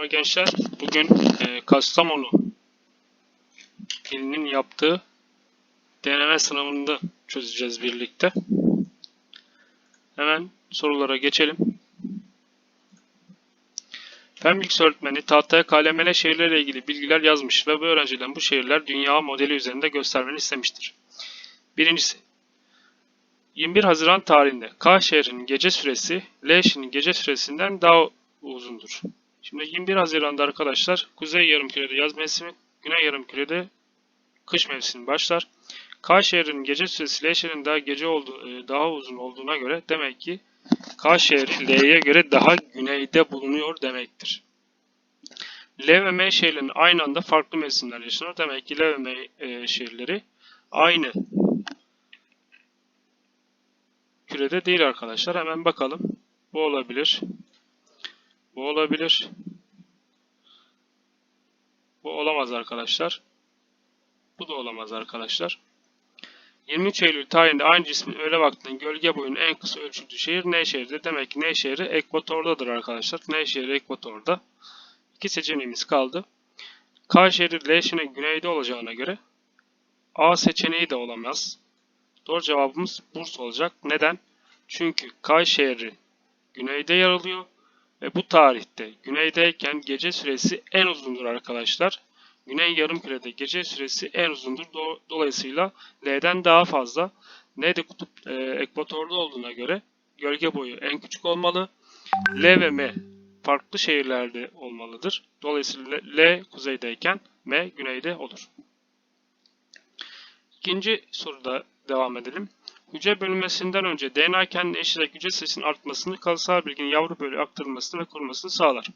Merhaba gençler. Bugün e, Kastamonu ilinin yaptığı deneme sınavını çözeceğiz birlikte. Hemen sorulara geçelim. Fen bilgisi öğretmeni tahtaya kalemele şehirlerle ilgili bilgiler yazmış ve bu öğrenciden bu şehirler dünya modeli üzerinde göstermeni istemiştir. Birincisi, 21 Haziran tarihinde K şehrinin gece süresi L şehrinin gece süresinden daha uzundur. Şimdi 21 Haziran'da arkadaşlar Kuzey Yarımküre'de yaz mevsimi, Güney Yarımküre'de kış mevsimi başlar. K şehrinin gece süresi L daha gece olduğu, e, daha uzun olduğuna göre demek ki K şehri L'ye göre daha güneyde bulunuyor demektir. L ve M şehirlerinin aynı anda farklı mevsimler yaşanır. Demek ki L ve M e, şehirleri aynı kürede değil arkadaşlar. Hemen bakalım. Bu olabilir. Bu olabilir. Bu olamaz arkadaşlar. Bu da olamaz arkadaşlar. 23 Eylül tarihinde aynı cismin öğle vaktinin gölge boyunun en kısa ölçüldüğü şehir Nevşehir'de. Demek ki Nevşehir'i ekvatordadır arkadaşlar. Nevşehir ekvatorda. İki seçeneğimiz kaldı. K şehri L şehrinin güneyde olacağına göre A seçeneği de olamaz. Doğru cevabımız Bursa olacak. Neden? Çünkü K şehri güneyde yer alıyor. Ve bu tarihte güneydeyken gece süresi en uzundur arkadaşlar. Güney yarımkürede gece süresi en uzundur. Do- Dolayısıyla L'den daha fazla. N de kutup e, ekvatorda olduğuna göre gölge boyu en küçük olmalı. L ve M farklı şehirlerde olmalıdır. Dolayısıyla L kuzeydeyken M güneyde olur. İkinci soruda devam edelim. Hücre bölünmesinden önce DNA kendine eşit hücre sayısının artmasını, kalıtsal bilginin yavru bölüye aktarılmasını ve kurulmasını sağlar.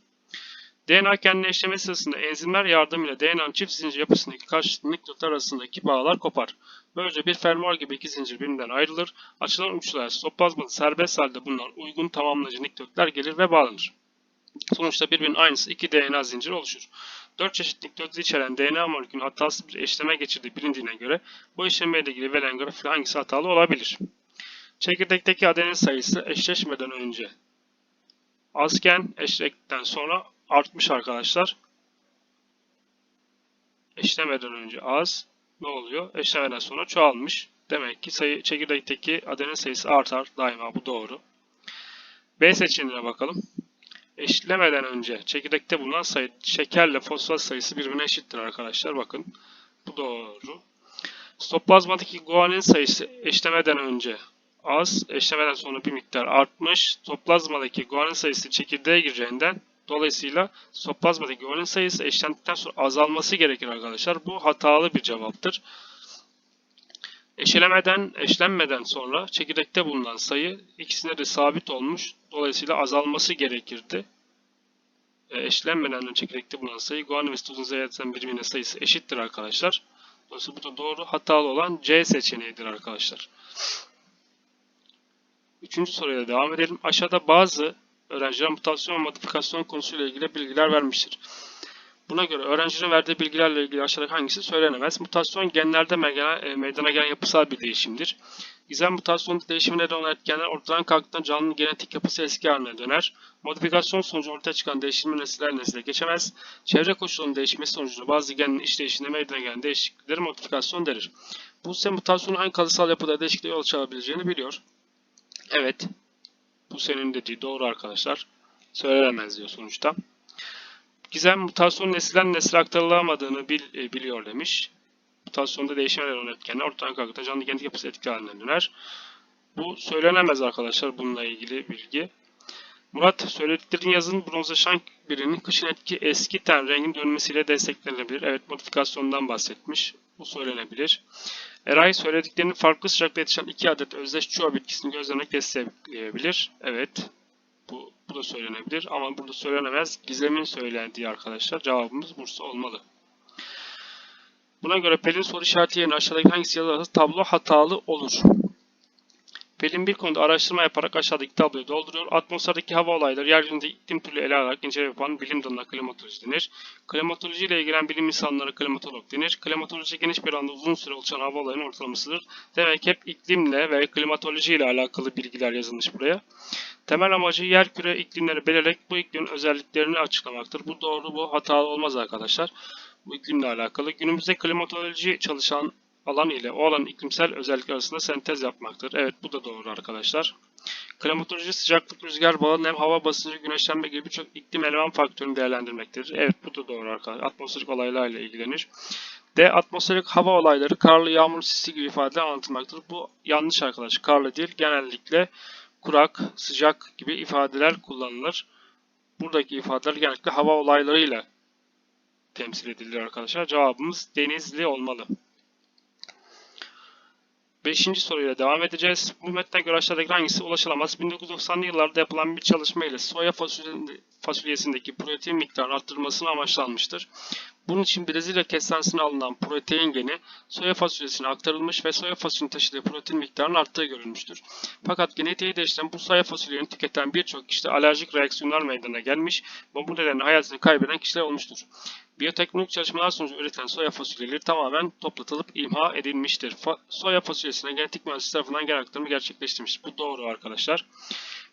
DNA kendine eşleme sırasında enzimler yardımıyla DNA'nın çift zincir yapısındaki karşıtlı nükleotlar arasındaki bağlar kopar. Böylece bir fermuar gibi iki zincir birbirinden ayrılır. Açılan uçlar stoplazmada serbest halde bulunan uygun tamamlayıcı nükleotlar gelir ve bağlanır. Sonuçta birbirinin aynısı iki DNA zinciri oluşur. 4 çeşit nükleotit içeren DNA molekülünün hatasız bir eşleme geçirdiği bilindiğine göre bu işlemeyle ilgili verilen grafik hangisi hatalı olabilir? Çekirdekteki adenin sayısı eşleşmeden önce azken eşleştikten sonra artmış arkadaşlar. Eşlemeden önce az ne oluyor? Eşlemeden sonra çoğalmış. Demek ki sayı, çekirdekteki adenin sayısı artar daima bu doğru. B seçeneğine bakalım. Eşitlemeden önce çekirdekte bulunan sayı şekerle fosfat sayısı birbirine eşittir arkadaşlar. Bakın bu doğru. Stoplazmadaki guanin sayısı eşlemeden önce az, eşlemeden sonra bir miktar artmış. Stoplazmadaki guanin sayısı çekirdeğe gireceğinden dolayısıyla stoplazmadaki guanin sayısı eşlendikten sonra azalması gerekir arkadaşlar. Bu hatalı bir cevaptır. Eşelemeden, eşlenmeden sonra çekirdekte bulunan sayı ikisinde de sabit olmuş. Dolayısıyla azalması gerekirdi. E, eşlenmeden önce çekirdekte bulunan sayı guanin ve sitozun zaten birbirine sayısı eşittir arkadaşlar. Dolayısıyla bu da doğru. Hatalı olan C seçeneğidir arkadaşlar. Üçüncü soruya devam edelim. Aşağıda bazı öğrenciler mutasyon ve modifikasyon konusuyla ilgili bilgiler vermiştir. Buna göre öğrencinin verdiği bilgilerle ilgili aşağıdaki hangisi söylenemez? Mutasyon genlerde meydana, e, gelen yapısal bir değişimdir. Gizem mutasyon değişimi neden olan etkenler ortadan kalktığında canlının genetik yapısı eski haline döner. Modifikasyon sonucu ortaya çıkan değişimler nesiller nesile geçemez. Çevre koşullarının değişmesi sonucunda bazı genin işleyişinde meydana gelen değişiklikleri modifikasyon denir. Bu ise mutasyonun hangi kalıtsal yapıda değişikliğe yol açabileceğini biliyor. Evet. Bu senin dediği doğru arkadaşlar. Söylenemez diyor sonuçta. Gizem mutasyon nesilden nesile aktarılamadığını bil, e, biliyor demiş. Mutasyonda değişime neden olan etkenler ortadan kalktığında canlı genetik yapısı etki haline döner. Bu söylenemez arkadaşlar bununla ilgili bilgi. Murat söylediklerin yazın bronzlaşan birinin kışın etki eski ten rengin dönmesiyle desteklenebilir. Evet modifikasyondan bahsetmiş. Bu söylenebilir. Eray söylediklerinin farklı sıcaklıkta yetişen iki adet özdeş çuha bitkisini gözlemek destekleyebilir. Evet. Bu, bu da söylenebilir ama burada söylenemez. Gizem'in söylendiği arkadaşlar. Cevabımız Bursa olmalı. Buna göre Pelin soru işareti yerine aşağıdaki hangisi yazılırsa tablo hatalı olur. Pelin bir konuda araştırma yaparak aşağıdaki tabloyu dolduruyor. Atmosferdeki hava olayları, yeryüzünde iklim türlü ele alarak inceleme yapan bilim dalına klimatoloji denir. Klimatoloji ile ilgilenen bilim insanları klimatolog denir. Klimatoloji geniş bir anda uzun süre oluşan hava olayının ortalamasıdır. Demek hep iklimle ve klimatoloji ile alakalı bilgiler yazılmış buraya. Temel amacı yer küre iklimleri belirleyerek bu iklimin özelliklerini açıklamaktır. Bu doğru, bu hatalı olmaz arkadaşlar. Bu iklimle alakalı. Günümüzde klimatoloji çalışan alan ile o alanın iklimsel özellikler arasında sentez yapmaktır. Evet bu da doğru arkadaşlar. Klimatoloji sıcaklık, rüzgar bağı, nem, hava basıncı, güneşlenme gibi birçok iklim eleman faktörünü değerlendirmektedir. Evet bu da doğru arkadaşlar. Atmosferik olaylarla ilgilenir. D. Atmosferik hava olayları karlı, yağmur, sisli gibi ifadeler anlatılmaktır. Bu yanlış arkadaşlar. Karlı değil. Genellikle kurak, sıcak gibi ifadeler kullanılır. Buradaki ifadeler genellikle hava olaylarıyla temsil edilir arkadaşlar. Cevabımız denizli olmalı. Beşinci soruyla devam edeceğiz. Bu metne göre aşağıdaki hangisi ulaşılamaz? 1990'lı yıllarda yapılan bir çalışma ile soya fasulyesindeki protein miktarının arttırılmasını amaçlanmıştır. Bunun için Brezilya kestanesine alınan protein geni soya fasulyesine aktarılmış ve soya fasulyesinin taşıdığı protein miktarının arttığı görülmüştür. Fakat genetiği değiştiren bu soya fasulyelerini tüketen birçok kişide alerjik reaksiyonlar meydana gelmiş ve bu nedenle hayatını kaybeden kişiler olmuştur. Biyoteknolojik çalışmalar sonucu üretilen soya fasulyeleri tamamen toplatılıp imha edilmiştir. Fa soya fasulyesine genetik mühendisler tarafından gen aktarımı gerçekleştirilmiştir. Bu doğru arkadaşlar.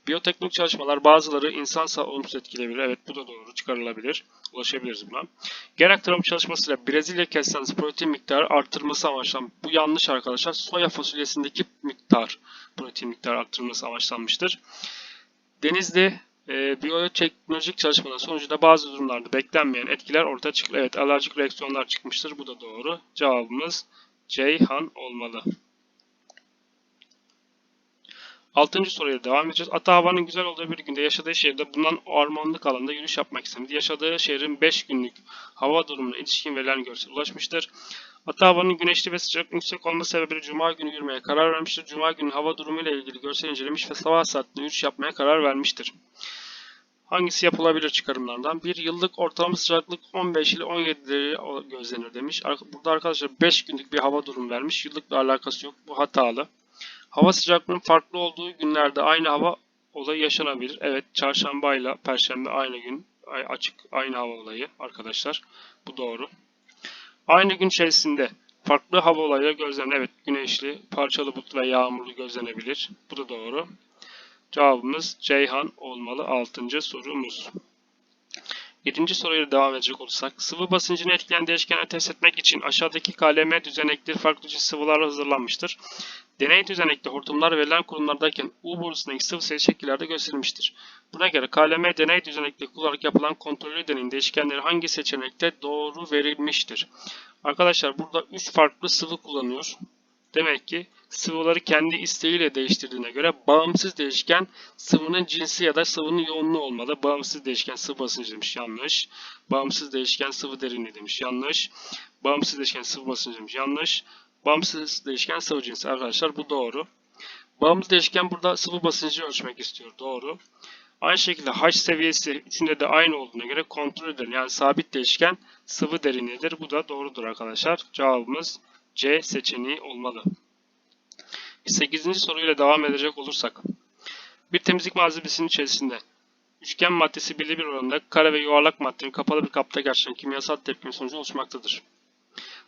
Biyoteknolojik çalışmalar bazıları insan sağlığını olumsuz etkileyebilir. Evet bu da doğru çıkarılabilir. Ulaşabiliriz buna. Gen aktarımı çalışmasıyla Brezilya kestanesi protein miktarı arttırılması amaçlan. Bu yanlış arkadaşlar. Soya fasulyesindeki miktar protein miktarı arttırılması amaçlanmıştır. Denizli e, biyoteknolojik çalışmalar sonucunda bazı durumlarda beklenmeyen etkiler ortaya çıktı. Evet alerjik reaksiyonlar çıkmıştır. Bu da doğru. Cevabımız Ceyhan olmalı. Altıncı soruya devam edeceğiz. Ata havanın güzel olduğu bir günde yaşadığı şehirde bulunan ormanlık alanda yürüyüş yapmak istemedi. Yaşadığı şehrin 5 günlük hava durumuna ilişkin verilen görsel ulaşmıştır. Ata havanın güneşli ve sıcak yüksek olması sebebiyle Cuma günü yürümeye karar vermiştir. Cuma günü hava durumu ile ilgili görsel incelemiş ve sabah saatinde yürüyüş yapmaya karar vermiştir. Hangisi yapılabilir çıkarımlardan? Bir yıllık ortalama sıcaklık 15 ile 17 derece gözlenir demiş. Burada arkadaşlar 5 günlük bir hava durumu vermiş. Yıllıkla alakası yok. Bu hatalı. Hava sıcaklığının farklı olduğu günlerde aynı hava olayı yaşanabilir. Evet çarşamba ile perşembe aynı gün açık aynı hava olayı arkadaşlar. Bu doğru. Aynı gün içerisinde farklı hava olayları gözlenir. Evet güneşli, parçalı bulutlu ve yağmurlu gözlenebilir. Bu da doğru. Cevabımız Ceyhan olmalı 6. sorumuz. 7. soruyla devam edecek olursak, sıvı basıncını etkileyen değişkenleri test etmek için aşağıdaki KLM düzenekleri farklı cins sıvılarla hazırlanmıştır. Deney düzenekte hortumlar verilen kurumlardayken U borusundaki sıvı sayı şekillerde gösterilmiştir. Buna göre KLM deney düzenekte kullanarak yapılan kontrollü deneyin değişkenleri hangi seçenekte doğru verilmiştir? Arkadaşlar burada 3 farklı sıvı kullanıyor. Demek ki sıvıları kendi isteğiyle değiştirdiğine göre bağımsız değişken sıvının cinsi ya da sıvının yoğunluğu olmalı. Bağımsız değişken sıvı basıncı demiş yanlış. Bağımsız değişken sıvı derinliği demiş yanlış. Bağımsız değişken sıvı basıncı demiş yanlış. Bağımsız değişken sıvı cinsi arkadaşlar bu doğru. Bağımsız değişken burada sıvı basıncı ölçmek istiyor. Doğru. Aynı şekilde H seviyesi üçünde de aynı olduğuna göre kontrol edilen yani sabit değişken sıvı derinliğidir. Bu da doğrudur arkadaşlar. Cevabımız C seçeneği olmalı. 8. soruyla devam edecek olursak. Bir temizlik malzemesinin içerisinde üçgen maddesi belli bir oranda kare ve yuvarlak maddenin kapalı bir kapta gerçekleşen kimyasal tepkime sonucu oluşmaktadır.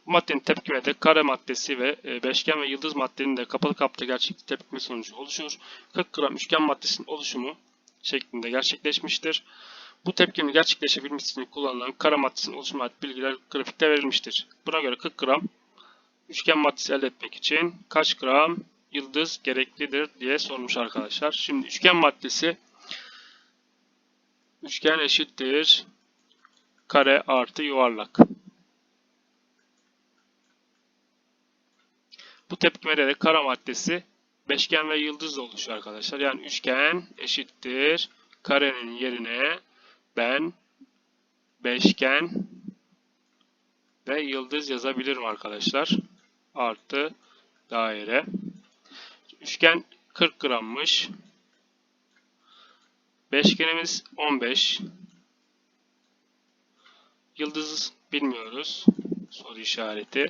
Bu maddenin tepkime de kare maddesi ve e, beşgen ve yıldız maddenin de kapalı kapta gerçekleşen tepkime sonucu oluşur. 40 gram üçgen maddesinin oluşumu şeklinde gerçekleşmiştir. Bu tepkimin gerçekleşebilmesi için kullanılan kara maddesinin oluşumu ait bilgiler grafikte verilmiştir. Buna göre 40 gram üçgen maddesi elde etmek için kaç gram yıldız gereklidir diye sormuş arkadaşlar. Şimdi üçgen maddesi üçgen eşittir kare artı yuvarlak. Bu tepkimede de kara maddesi beşgen ve yıldızla oluşuyor arkadaşlar. Yani üçgen eşittir karenin yerine ben beşgen ve yıldız yazabilirim arkadaşlar. Artı daire. Üçgen 40 grammış. Beşgenimiz 15. Yıldız bilmiyoruz. Soru işareti.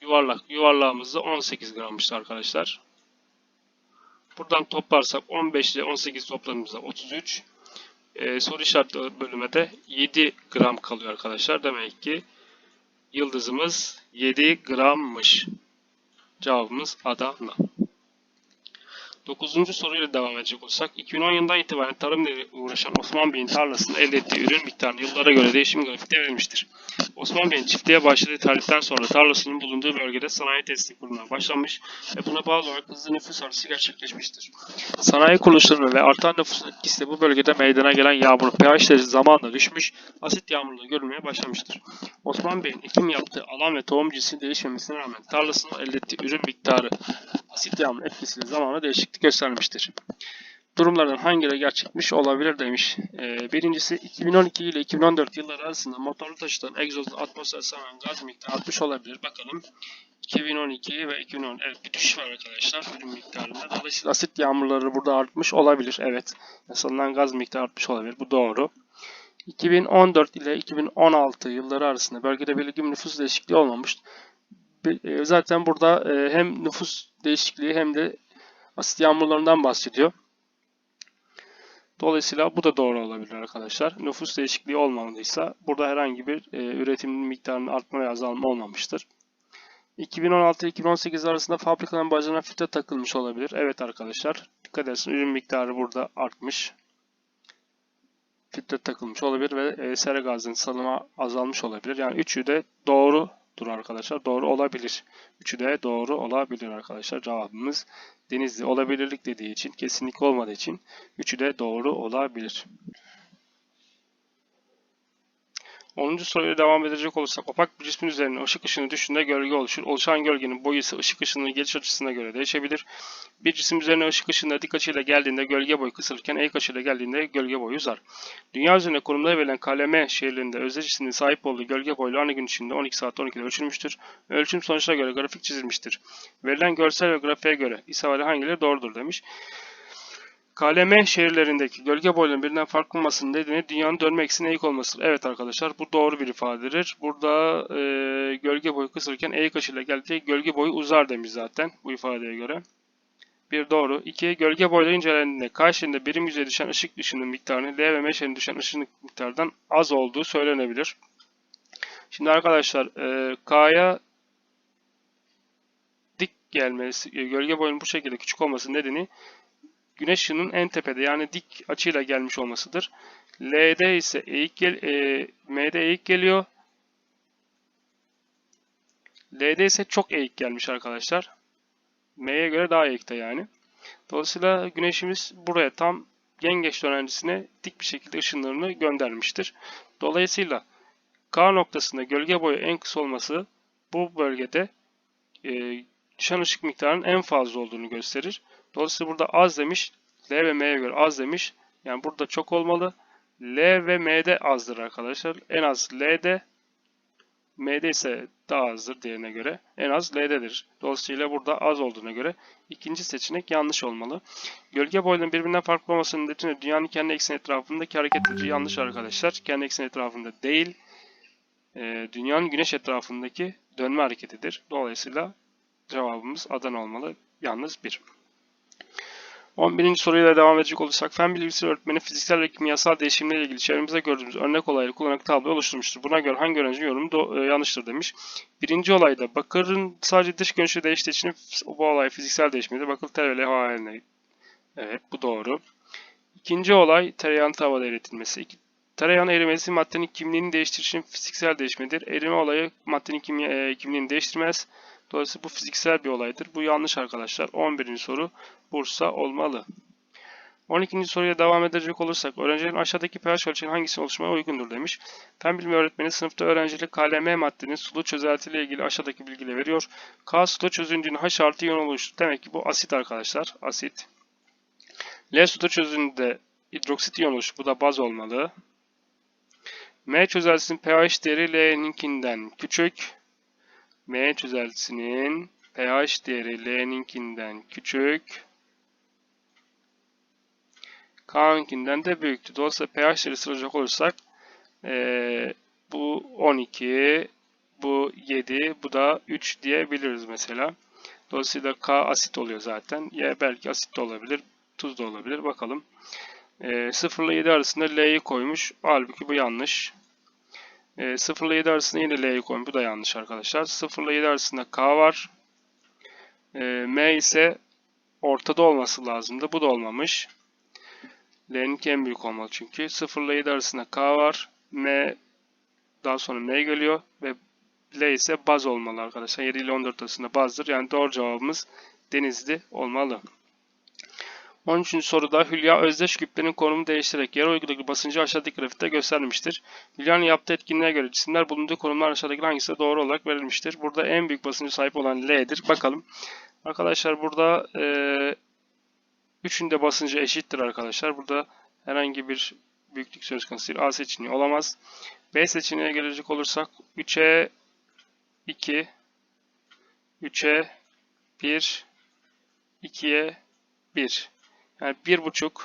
Yuvarlak. Yuvarlağımız da 18 grammıştı arkadaşlar. Buradan toplarsak 15 ile 18 topladığımızda 33. Ee, soru işaretli bölüme de 7 gram kalıyor arkadaşlar. Demek ki yıldızımız 7 grammış. Cevabımız Adana. 9. soruyla devam edecek olsak 2010 yılından itibaren tarım ile uğraşan Osman Bey'in tarlasında elde ettiği ürün miktarı yıllara göre değişim grafikte verilmiştir. Osman Bey'in çiftliğe başladığı tarihten sonra tarlasının bulunduğu bölgede sanayi tesisi kurulmaya başlanmış ve buna bağlı olarak hızlı nüfus artışı gerçekleşmiştir. Sanayi kuruluşları ve artan nüfusun etkisiyle bu bölgede meydana gelen yağmur pH derece zamanla düşmüş, asit yağmurları görülmeye başlamıştır. Osman Bey'in ekim yaptığı alan ve tohum cinsi değişmemesine rağmen tarlasının elde ettiği ürün miktarı asit yağmur etkisiyle zamanla değişiklik göstermiştir. Durumlardan hangileri gerçekmiş olabilir demiş. Ee, birincisi 2012 ile 2014 yılları arasında motorlu taşıtan egzozlu atmosfer saran gaz miktarı artmış olabilir. Bakalım 2012 ve 2010 evet bir düşüş var arkadaşlar ürün miktarında. Dolayısıyla asit yağmurları burada artmış olabilir. Evet. Salınan gaz miktarı artmış olabilir. Bu doğru. 2014 ile 2016 yılları arasında bölgede belirgin nüfus değişikliği olmamış. E, Zaten burada e, hem nüfus değişikliği hem de asit yağmurlarından bahsediyor. Dolayısıyla bu da doğru olabilir arkadaşlar. Nüfus değişikliği olmadıysa burada herhangi bir e, üretim miktarının artma veya azalma olmamıştır. 2016-2018 arasında fabrikaların bacağına filtre takılmış olabilir. Evet arkadaşlar. Dikkat etsin ürün miktarı burada artmış. Filtre takılmış olabilir ve sera gazının salımı azalmış olabilir. Yani üçü de doğrudur arkadaşlar. Doğru olabilir. Üçü de doğru olabilir arkadaşlar. Cevabımız Denizli olabilirlik dediği için, kesinlik olmadığı için üçü de doğru olabilir. 10. soruyla devam edecek olursak opak bir cismin üzerine ışık ışını düşünde gölge oluşur. Oluşan gölgenin boyu ise ışık ışınının geliş açısına göre değişebilir. Bir cisim üzerine ışık ışınları dik açıyla geldiğinde gölge boyu kısalırken eğik açıyla geldiğinde gölge boyu uzar. Dünya üzerinde konumları verilen KLM şehirlerinde özdeş cisimlerin sahip olduğu gölge boylu aynı gün içinde 12 saat 12'de ölçülmüştür. Ölçüm sonuçlarına göre grafik çizilmiştir. Verilen görsel ve grafiğe göre isabeli hangileri doğrudur demiş. KLM şehirlerindeki gölge boylarının birinden farklı olmasının nedeni dünyanın dönme eksenine eğik olmasıdır. Evet arkadaşlar bu doğru bir ifadedir. Burada e, gölge boyu kısalırken eğik açıyla geldiği gölge boyu uzar demiş zaten bu ifadeye göre. Bir doğru. İki, gölge boyları incelendiğinde K birim yüzeye düşen ışık ışının miktarının L ve M şehrinde düşen ışık miktarından az olduğu söylenebilir. Şimdi arkadaşlar e, K'ya dik gelmesi, e, gölge boyunun bu şekilde küçük olması nedeni güneş ışığının en tepede yani dik açıyla gelmiş olmasıdır. L'de ise eğik gel, e, M'de eğik geliyor. L'de ise çok eğik gelmiş arkadaşlar. M'ye göre daha eğikte yani. Dolayısıyla güneşimiz buraya tam yengeç dönencesine dik bir şekilde ışınlarını göndermiştir. Dolayısıyla K noktasında gölge boyu en kısa olması bu bölgede e, düşen ışık miktarının en fazla olduğunu gösterir. Dolayısıyla burada az demiş. L ve M'ye göre az demiş. Yani burada çok olmalı. L ve M'de azdır arkadaşlar. En az L'de M'de ise daha azdır diğerine göre. En az L'dedir. Dolayısıyla burada az olduğuna göre ikinci seçenek yanlış olmalı. Gölge boylarının birbirinden farklı olmasının nedeni dünyanın kendi ekseni etrafındaki hareketleri yanlış arkadaşlar. Kendi ekseni etrafında değil. e, dünyanın güneş etrafındaki dönme hareketidir. Dolayısıyla cevabımız Adana olmalı. Yalnız 1. 11. soruyla devam edecek olursak fen bilgisi öğretmeni fiziksel ve kimyasal değişimlerle ilgili çevremizde gördüğümüz örnek olayları kullanarak tablo oluşturmuştur. Buna göre hangi öğrencinin yorumu e, yanlıştır demiş. Birinci olayda bakırın sadece dış görünüşü değiştiği için bu olay fiziksel değişmedi. Bakır ter ve levha haline. Evet bu doğru. İkinci olay tereyağın tavada eritilmesi. Tereyağın erimesi maddenin kimliğini değiştirdiği için fiziksel değişmedir. Erime olayı maddenin e, kimliğini değiştirmez. Dolayısıyla bu fiziksel bir olaydır. Bu yanlış arkadaşlar. 11. soru Bursa olmalı. 12. soruya devam edecek olursak öğrencilerin aşağıdaki pH ölçeğinin hangisine oluşmaya uygundur demiş. Fen bilimi öğretmeni sınıfta öğrenciyle KLM maddenin sulu çözeltiyle ilgili aşağıdaki bilgileri veriyor. K suda çözündüğünde H artı iyon oluştur. Demek ki bu asit arkadaşlar. Asit. L suda çözündüğünde hidroksit iyon oluştur. Bu da baz olmalı. M çözeltisinin pH değeri L'ninkinden küçük. M çözeltisinin pH değeri L'ninkinden küçük. K'nınkinden de büyüktü. Dolayısıyla pH değeri sıralacak olursak eee, bu 12, bu 7, bu da 3 diyebiliriz mesela. Dolayısıyla K asit oluyor zaten. Y belki asit de olabilir. Tuz da olabilir. Bakalım. E, 0 ile 7 arasında L'yi koymuş. Halbuki bu yanlış. E, 0 ile 7 arasında yine L'yi koymuş. Bu da yanlış arkadaşlar. 0 ile 7 arasında K var. E, M ise ortada olması lazımdı. Bu da olmamış. L'ninki en büyük olmalı çünkü. 0 ile 7 arasında K var. M daha sonra M geliyor ve L ise baz olmalı arkadaşlar. 7 ile 14 arasında bazdır. Yani doğru cevabımız Denizli olmalı. 13. soruda Hülya özdeş küplerin konumu değiştirerek yer uyguladığı basıncı aşağıdaki grafikte göstermiştir. Hülya'nın yaptığı etkinliğe göre cisimler bulunduğu konumlar aşağıdaki hangisi doğru olarak verilmiştir. Burada en büyük basıncı sahip olan L'dir. Bakalım. Arkadaşlar burada e, üçünde basıncı eşittir arkadaşlar. Burada herhangi bir büyüklük söz konusu değil. A seçeneği olamaz. B seçeneğine gelecek olursak 3'e 2 3'e 1 2'ye 1 yani 1.5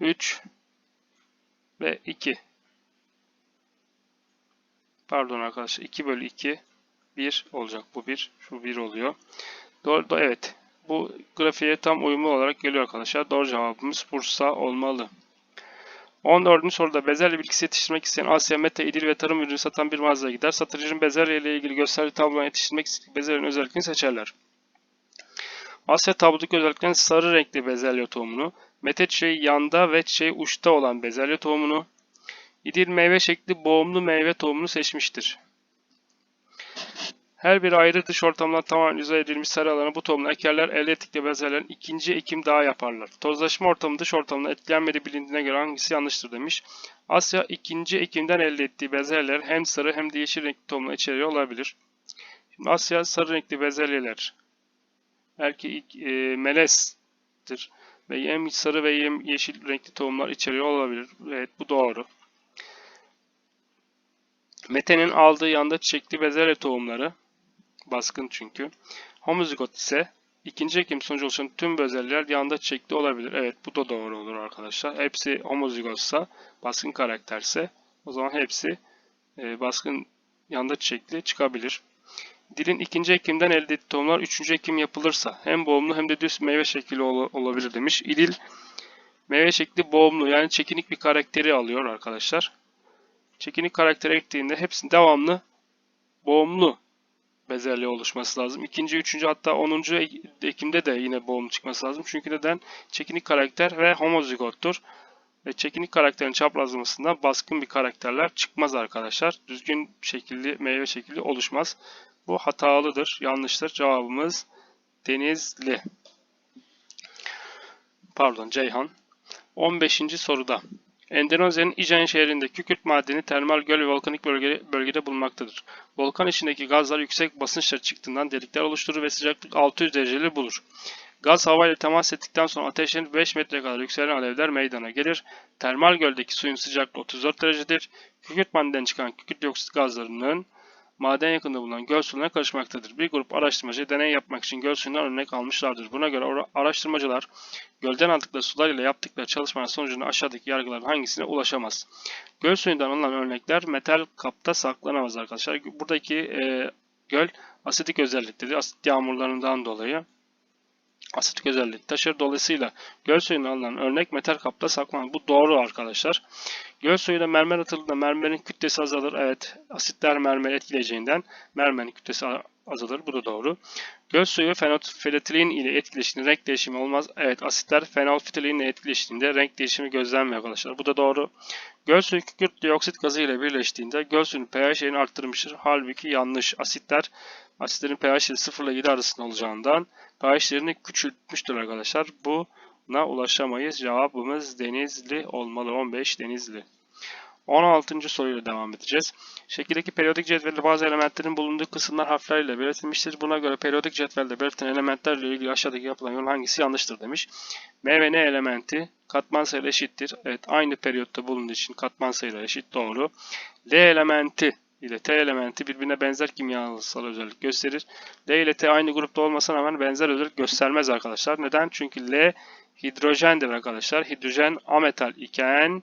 3 ve 2 pardon arkadaşlar 2 bölü 2 1 olacak. Bu 1 şu 1 oluyor. Doğru da evet. Bu grafiğe tam uyumlu olarak geliyor arkadaşlar. Doğru cevabımız Bursa olmalı. 14. soruda bezelye bilgisi yetiştirmek isteyen Asya, Mete, İdil ve tarım ürünü satan bir mağazaya gider. Satıcının bezelye ile ilgili gösterdiği tablodan yetiştirmek istediği bezelyenin özelliklerini seçerler. Asya tablodaki özelliklerin sarı renkli bezelye tohumunu, Mete çiçeği yanda ve çiçeği uçta olan bezelye tohumunu, İdil meyve şekli boğumlu meyve tohumunu seçmiştir. Her bir ayrı dış ortamdan tamamen izole edilmiş sarı alana bu tohumla ekerler elde ettikleri bezelerin ikinci ekim daha yaparlar. Tozlaşma ortamı dış ortamına etkilenmediği bilindiğine göre hangisi yanlıştır demiş. Asya ikinci ekimden elde ettiği bezelyeler hem sarı hem de yeşil renkli tohumla içeriyor olabilir. Şimdi Asya sarı renkli bezelyeler belki e, melezdir ve hem sarı ve hem yeşil renkli tohumlar içeriyor olabilir. Evet bu doğru. Mete'nin aldığı yanda çiçekli bezelye tohumları baskın çünkü. Homozigot ise ikinci ekim sonucu oluşan tüm bezelyeler yanda çiçekli olabilir. Evet bu da doğru olur arkadaşlar. Hepsi homozigotsa, baskın karakterse o zaman hepsi e, baskın yanda çiçekli çıkabilir. Dilin ikinci ekimden elde ettiği tohumlar üçüncü ekim yapılırsa hem boğumlu hem de düz meyve şekli ol olabilir demiş. İdil meyve şekli boğumlu yani çekinik bir karakteri alıyor arkadaşlar. Çekinik karakteri ektiğinde hepsinin devamlı boğumlu bezelye oluşması lazım. İkinci, üçüncü hatta onuncu Ekim'de de yine boğum çıkması lazım. Çünkü neden? Çekinik karakter ve homozigottur. Ve çekinik karakterin çaprazlamasından baskın bir karakterler çıkmaz arkadaşlar. Düzgün şekilli, meyve şekilli oluşmaz. Bu hatalıdır, yanlıştır. Cevabımız Denizli. Pardon, Ceyhan. 15. soruda. Endonezya'nın İjen şehrinde kükürt madeni termal göl ve volkanik bölge, bölgede bulunmaktadır. Volkan içindeki gazlar yüksek basınçla çıktığından delikler oluşturur ve sıcaklık 600 dereceleri bulur. Gaz havayla temas ettikten sonra ateşlenip 5 metre kadar yükselen alevler meydana gelir. Termal göldeki suyun sıcaklığı 34 derecedir. Kükürt madeninden çıkan kükürt dioksit gazlarının maden yakında bulunan göl suyuna karışmaktadır. Bir grup araştırmacı deney yapmak için göl suyundan örnek almışlardır. Buna göre araştırmacılar gölden aldıkları sular ile yaptıkları çalışmanın sonucunda aşağıdaki yargıların hangisine ulaşamaz? Göl suyundan alınan örnekler metal kapta saklanamaz arkadaşlar. Buradaki e, göl asidik özelliktedir. Asit yağmurlarından dolayı asitik özellik taşır. Dolayısıyla göl suyundan alınan örnek metal kapta saklanır. Bu doğru arkadaşlar. Göl suyuna mermer atıldığında mermerin kütlesi azalır. Evet asitler mermeri etkileyeceğinden mermerin kütlesi azalır. Bu da doğru. Göl suyu fenolfitilin ile etkileştiğinde renk değişimi olmaz. Evet asitler fenolfitilin ile etkileştiğinde renk değişimi gözlenmiyor arkadaşlar. Bu da doğru. Göl suyu kükürt dioksit gazı ile birleştiğinde göl suyunun pH değerini arttırmıştır. Halbuki yanlış. Asitler asitlerin pH 0 ile 7 arasında olacağından pH değerini küçültmüştür arkadaşlar. Buna ulaşamayız. Cevabımız Denizli olmalı. 15 Denizli. 16. soruyla devam edeceğiz. Şekildeki periyodik cetvelde bazı elementlerin bulunduğu kısımlar harflerle belirtilmiştir. Buna göre periyodik cetvelde belirtilen elementlerle ilgili aşağıdaki yapılan yol hangisi yanlıştır demiş. M ve N elementi katman sayılı eşittir. Evet aynı periyotta bulunduğu için katman sayılı eşit doğru. L elementi ile T elementi birbirine benzer kimyasal özellik gösterir. L ile T aynı grupta olmasına rağmen benzer özellik göstermez arkadaşlar. Neden? Çünkü L hidrojendir arkadaşlar. Hidrojen ametal iken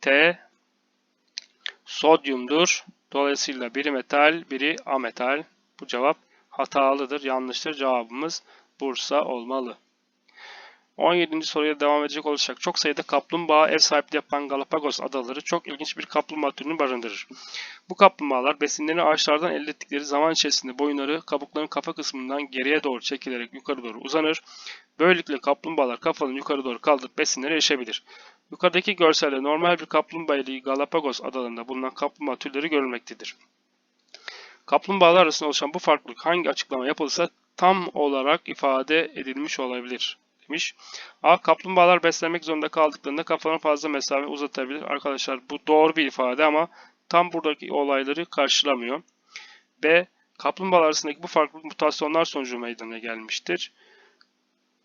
T sodyumdur. Dolayısıyla biri metal, biri ametal. Bu cevap hatalıdır, yanlıştır. Cevabımız Bursa olmalı. 17. soruya devam edecek olursak çok sayıda kaplumbağa ev sahipliği yapan Galapagos adaları çok ilginç bir kaplumbağa türünü barındırır. Bu kaplumbağalar besinlerini ağaçlardan elde ettikleri zaman içerisinde boyunları kabukların kafa kısmından geriye doğru çekilerek yukarı doğru uzanır. Böylelikle kaplumbağalar kafanın yukarı doğru kaldırıp besinlere erişebilir. Yukarıdaki görselde normal bir kaplumbağa ile Galapagos adalarında bulunan kaplumbağa türleri görülmektedir. Kaplumbağalar arasında oluşan bu farklılık hangi açıklama yapılırsa tam olarak ifade edilmiş olabilir demiş. A. Kaplumbağalar beslenmek zorunda kaldıklarında kafalarını fazla mesafe uzatabilir. Arkadaşlar bu doğru bir ifade ama tam buradaki olayları karşılamıyor. B. Kaplumbağalar arasındaki bu farklılık mutasyonlar sonucu meydana gelmiştir.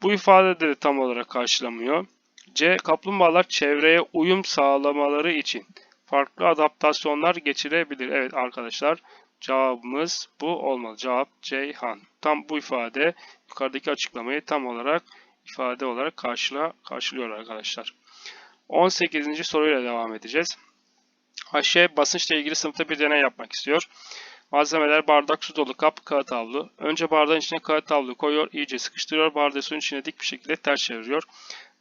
Bu ifade de tam olarak karşılamıyor. C. Kaplumbağalar çevreye uyum sağlamaları için farklı adaptasyonlar geçirebilir. Evet arkadaşlar cevabımız bu olmalı. Cevap Ceyhan. Tam bu ifade yukarıdaki açıklamayı tam olarak ifade olarak karşıla, karşılıyor arkadaşlar. 18. soruyla devam edeceğiz. Ayşe basınçla ilgili sınıfta bir deney yapmak istiyor. Malzemeler bardak su dolu kap kağıt havlu. Önce bardağın içine kağıt havlu koyuyor, iyice sıkıştırıyor. Bardağı suyun içine dik bir şekilde ters çeviriyor.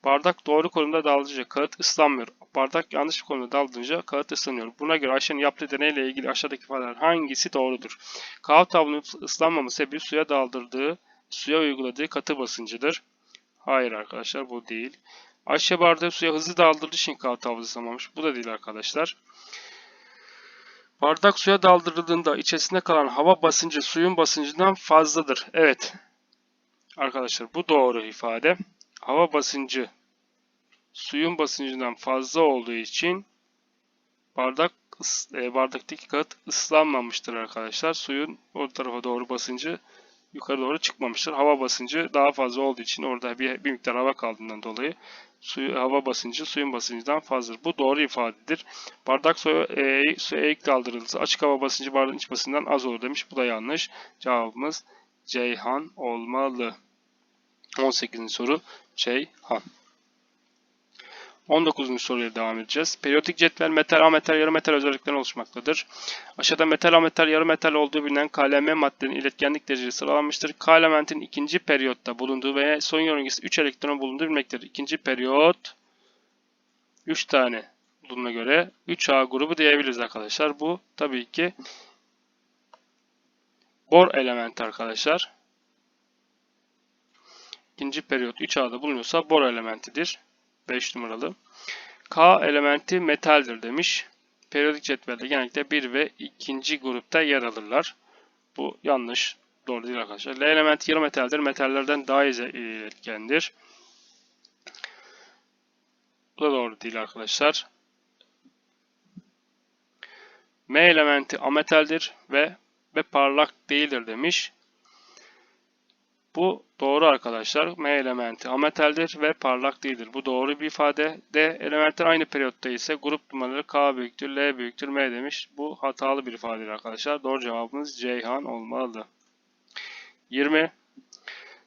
Bardak doğru konumda daldırınca kağıt ıslanmıyor. Bardak yanlış bir konumda daldırınca kağıt ıslanıyor. Buna göre Ayşe'nin yaptığı deneyle ilgili aşağıdaki ifadeler hangisi doğrudur? Kağıt havlunun ıslanmaması sebebi suya daldırdığı, suya uyguladığı katı basıncıdır. Hayır arkadaşlar bu değil. Ayşe bardağı suya hızlı daldırdığı için kağıt havlu ıslanmamış. Bu da değil arkadaşlar. Bardak suya daldırıldığında içerisinde kalan hava basıncı suyun basıncından fazladır. Evet. Arkadaşlar bu doğru ifade. Hava basıncı suyun basıncından fazla olduğu için bardak e, bardaktaki kağıt ıslanmamıştır arkadaşlar. Suyun o tarafa doğru basıncı yukarı doğru çıkmamıştır. Hava basıncı daha fazla olduğu için orada bir, bir miktar hava kaldığından dolayı suyu, hava basıncı suyun basıncından fazladır. Bu doğru ifadedir. Bardak suya, e, suya eğik kaldırılırsa açık hava basıncı bardağın iç basıncından az olur demiş. Bu da yanlış. Cevabımız Ceyhan olmalı. 18. soru Ceyhan. 19. soruya devam edeceğiz. Periyodik cetvel metal, ametal, yarı metal özelliklerden oluşmaktadır. Aşağıda metal, ametal, yarı metal olduğu bilinen KLM maddenin iletkenlik derecesi sıralanmıştır. K elementin ikinci periyotta bulunduğu ve son yörüngesi 3 elektron bulunduğu bilmektedir. İkinci periyot 3 tane bulunduğuna göre 3A grubu diyebiliriz arkadaşlar. Bu tabii ki bor elementi arkadaşlar. İkinci periyot 3A'da bulunuyorsa bor elementidir. 5 numaralı. K elementi metaldir demiş. Periyodik cetvelde genellikle 1 ve 2. grupta yer alırlar. Bu yanlış. Doğru değil arkadaşlar. L elementi yarı metaldir. Metallerden daha iletkendir. Bu da doğru değil arkadaşlar. M elementi ametaldir ve ve parlak değildir demiş. Bu doğru arkadaşlar. M elementi ametaldir ve parlak değildir. Bu doğru bir ifade. D elementler aynı periyotta ise grup numaraları K büyüktür, L büyüktür, M demiş. Bu hatalı bir ifadedir arkadaşlar. Doğru cevabımız Ceyhan olmalı. 20.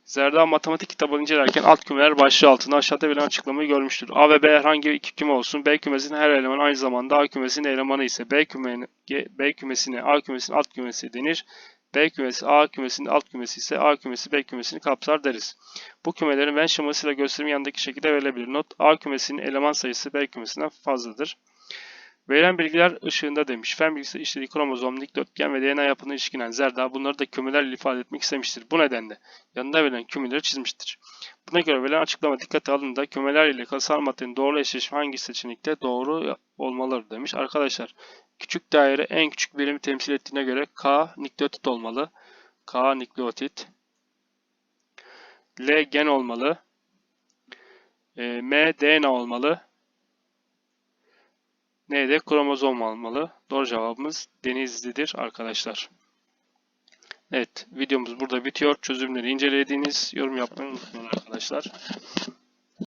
Zerda matematik kitabını incelerken alt kümeler başlığı altında aşağıda verilen açıklamayı görmüştür. A ve B herhangi iki küme olsun. B kümesinin her elemanı aynı zamanda A kümesinin elemanı ise B, kümenin, B kümesine A kümesinin alt kümesi denir. B kümesi A kümesinin alt kümesi ise A kümesi B kümesini kapsar deriz. Bu kümelerin Venn şemasıyla gösterimi yanındaki şekilde verilebilir. Not A kümesinin eleman sayısı B kümesinden fazladır. Verilen bilgiler ışığında demiş. Fen bilgisi işlediği kromozom, dikdörtgen ve DNA yapını ilişkinen Zerda bunları da kümelerle ifade etmek istemiştir. Bu nedenle yanında verilen kümeleri çizmiştir. Buna göre verilen açıklama dikkate alındığında kümeler ile kasal maddenin doğru eşleşme hangi seçenekte doğru olmalıdır demiş. Arkadaşlar Küçük daire en küçük birimi temsil ettiğine göre K nükleotit olmalı. K nükleotit. L gen olmalı. E, M DNA olmalı. N de kromozom olmalı. Doğru cevabımız Denizli'dir arkadaşlar. Evet videomuz burada bitiyor. Çözümleri incelediğiniz yorum yapmayı unutmayın arkadaşlar.